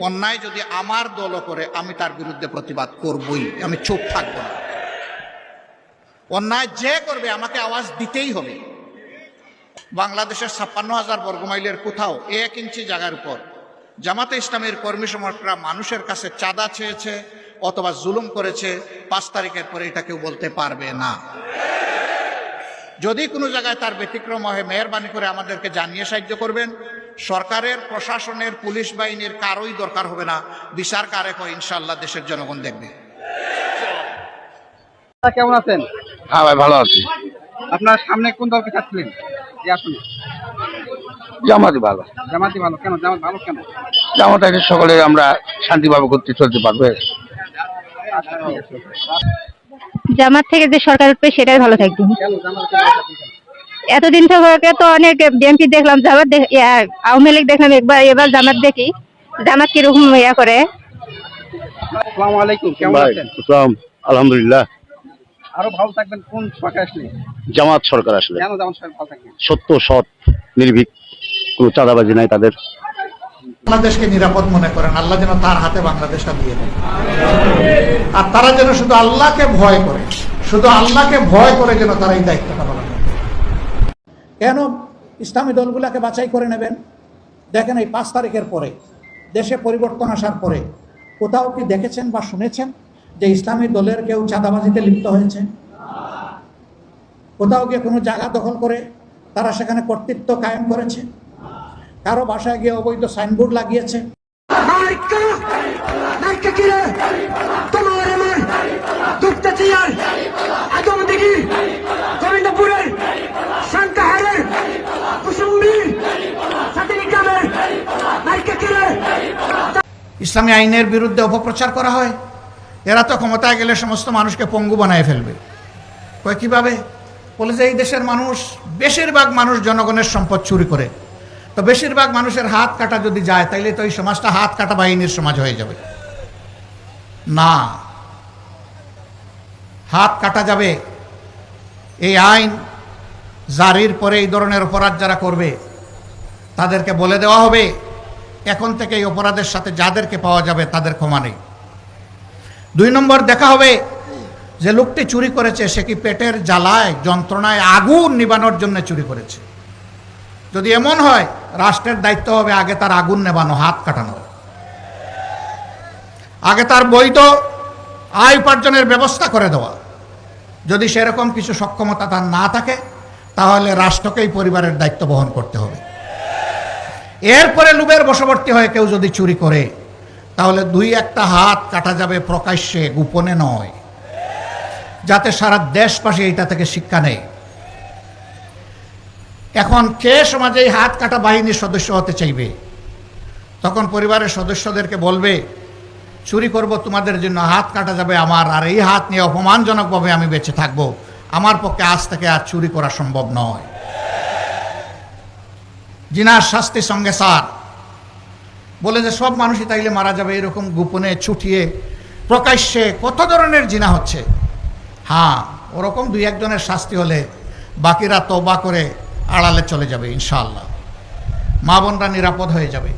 অন্যায় যদি আমার দলও করে, আমি তার বিরুদ্ধে প্রতিবাদ করবই। আমি চুপ থাকব না। অন্যায় যে করবে, আমাকে আওয়াজ দিতেই হবে। বাংলাদেশের ছাপ্পান্ন হাজার বর্গমাইলের কোথাও এক ইঞ্চি জায়গার উপর জামাতে ইসলামের কর্মী সমর্থকরা মানুষের কাছে চাঁদা চেয়েছে অথবা জুলুম করেছে, পাঁচ তারিখের পরে এটা কেউ বলতে পারবে না। যদি কোনো জায়গায় তার ব্যতিক্রম হয়, মেহরবানি করে আমাদেরকে জানিয়ে সাহায্য করবেন। সরকারের প্রশাসনের পুলিশ বাহিনীর কারোই দরকার হবে না। বিচার কারেক হয় ইনশাল্লাহ দেশের জনগণ দেখবে। কেমন আছেন? হ্যাঁ ভাই ভালো আছি। আপনার সামনে কোন দলকে চাচ্ছিলেন? জামাতি ভালো। জামাতি ভালো। কেন? জামাত ভালো কেন? জামাতাকে সকলে আমরা শান্তিভাবে করতে চলতে পারবে। আচ্ছা। জামাত থেকে যে সরকার উঠবে সেটাই ভালো থাকবে। এতদিন থেকে তো অনেক বিএনপি দেখলাম জামাত আওয়ামী লীগ দেখলাম একবার এবার জামাত দেখি। জামাত কীরকম ইয়া করে? আসসালামু আলাইকুম কেমন আছেন? ইসলাম আলহামদুলিল্লাহ। আরও ভালো থাকবেন কোন সরকার আসলে? জামাত সরকার আসলে। সত্য সৎ নির্ভীক কোনো চাঁদাবাজি নাই তাদের। বাংলাদেশকে নিরাপদ মনে করেন আল্লাহ যেন তার হাতে বাংলাদেশটা দিয়ে দেন। আর তারা যেন শুধু আল্লাহকে ভয় করে শুধু আল্লাহকে ভয় করে যেন তারা এই করে কেন ইসলামী দলগুলোকে বাছাই করে নেবেন? দেখেন এই পাঁচ তারিখের পরে, দেশে পরিবর্তন আসার পরে, কোথাও কি দেখেছেন বা শুনেছেন যে ইসলামী দলের কেউ চাঁদাবাজিতে লিপ্ত হয়েছে? কোথাও গিয়ে কোনো জায়গা দখল করে তারা সেখানে কর্তৃত্ব কায়েম করেছে? কারও বাসায় গিয়ে অবৈধ সাইনবোর্ড লাগিয়েছে? তোমার ইসলামী আইনের বিরুদ্ধে অপপ্রচার করা হয়, এরা তো ক্ষমতায় গেলে সমস্ত মানুষকে পঙ্গু বানায় ফেলবে। কয় কীভাবে? বলে যে এই দেশের মানুষ, বেশিরভাগ মানুষ জনগণের সম্পদ চুরি করে। তো বেশিরভাগ মানুষের হাত কাটা যদি যায়, তাইলে তো এই সমাজটা হাত কাটা বাহিনীর সমাজ হয়ে যাবে। না। হাত কাটা যাবে। এই আইন জারির পরে এই ধরনের অপরাধ যারা করবে, তাদেরকে বলে দেওয়া হবে এখন থেকে এই অপরাধের সাথে যাদেরকে পাওয়া যাবে তাদের ক্ষমা নেই। দুই নম্বর, দেখা হবে যে লোকটি চুরি করেছে, সে কি পেটের জ্বালায়, যন্ত্রণায় আগুন নিবানোর জন্য চুরি করেছে? যদি এমন হয়, রাষ্ট্রের দায়িত্ব হবে আগে তার আগুন নেবানো, হাত কাটানো। আগে তার বৈধ আয় উপার্জনের ব্যবস্থা করে দেওয়া। যদি সেরকম কিছু সক্ষমতা তার না থাকে, তাহলে রাষ্ট্রকেই পরিবারের দায়িত্ব বহন করতে হবে। এরপরে লুবের বশবর্তী হয়ে কেউ যদি চুরি করে, তাহলে দুই একটা হাত কাটা যাবে প্রকাশ্যে, গোপনে নয়। যাতে সারা দেশবাসী এটা থেকে শিক্ষা নেয়। এখন কে সমাজে এই হাত কাটা বাহিনীর সদস্য হতে চাইবে? তখন পরিবারের সদস্যদেরকে বলবে, চুরি করব, তোমাদের জন্য হাত কাটা যাবে আমার, আর এই হাত নিয়ে অপমানজনকভাবে আমি বেঁচে থাকব। আমার পক্ষে আজ থেকে আর চুরি করা সম্ভব নয়। জিনার শাস্তি সঙ্গে সার। বলে যে সব মানুষই তাইলে মারা যাবে এরকম গোপনে ছুটিয়ে, প্রকাশ্যে কত ধরনের জিনা হচ্ছে? হ্যাঁ ওরকম দুই একজনের শাস্তি হলে বাকিরা তবা করে আড়ালে চলে যাবে ইনশাল্লাহ মা বোনরা নিরাপদ হয়ে যাবে।